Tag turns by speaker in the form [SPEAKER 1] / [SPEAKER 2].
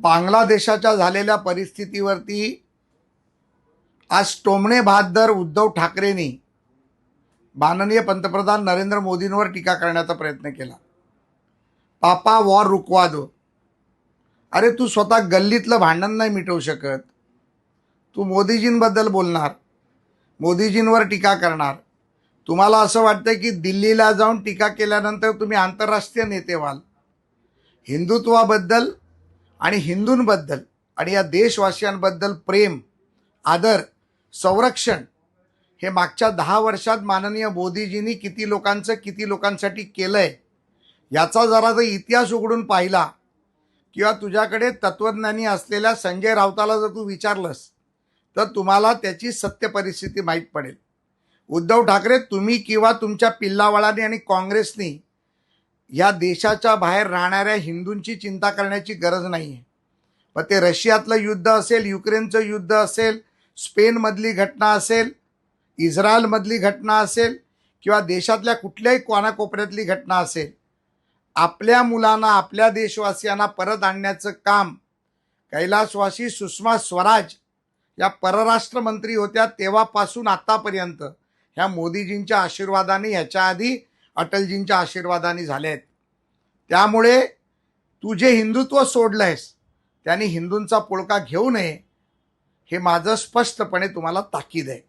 [SPEAKER 1] बांगलादेशाच्या झालेल्या परिस्थितीवरती आज टोमणे बहादर उद्धव ठाकरेंनी माननीय पंतप्रधान नरेंद्र मोदींवर टीका करण्याचा प्रयत्न केला. पापा वॉर रुकवा दो. अरे तू स्वतः गल्लीतलं भांडण नाही मिटवू शकत. तू मोदीजींबद्दल बोलणार. मोदीजींवर टीका करणार. तुम्हाला असं वाटतं की दिल्लीला जाऊन टीका केल्यानंतर तुम्ही आंतरराष्ट्रीय नेते व्हाल. हिंदुत्वाबद्दल आणि हिंदूंबद्दल आणि या देशवासियांबद्दल प्रेम आदर संरक्षण हे मागच्या दहा वर्षात माननीय मोदीजींनी किती लोकांचं किती लोकांसाठी केलं आहे याचा जरा जर इतिहास उघडून पाहिला किंवा तुझ्याकडे तत्वज्ञानी असलेल्या संजय राऊताला जर तू विचारलंस तर तुम्हाला त्याची सत्य परिस्थिती माहीत पडेल. उद्धव ठाकरे तुम्ही किंवा तुमच्या पिल्लावाळाने आणि काँग्रेसनी या देशाच्या बाहेर राहणाऱ्या हिंदूंची चिंता करण्याची गरज नाही आहे मग ते रशियातलं युद्ध असेल युक्रेनचं युद्ध असेल स्पेनमधली घटना असेल इस्रायलमधली घटना असेल किंवा देशातल्या कुठल्याही कोनाकोपऱ्यातली घटना असेल आपल्या मुलांना आपल्या देशवासियांना परत आणण्याचं काम कैलासवासी सुषमा स्वराज या परराष्ट्र मंत्री होत्या तेव्हापासून आत्तापर्यंत ह्या मोदीजींच्या आशीर्वादाने ह्याच्या आधी अटलजींच्या आशीर्वादाने झाल्या आहेत. त्यामुळे तू जे हिंदुत्व सोडलंयस त्याने हिंदूंचा पुळका घेऊ नये हे माझं स्पष्टपणे तुम्हाला ताकीद आहे.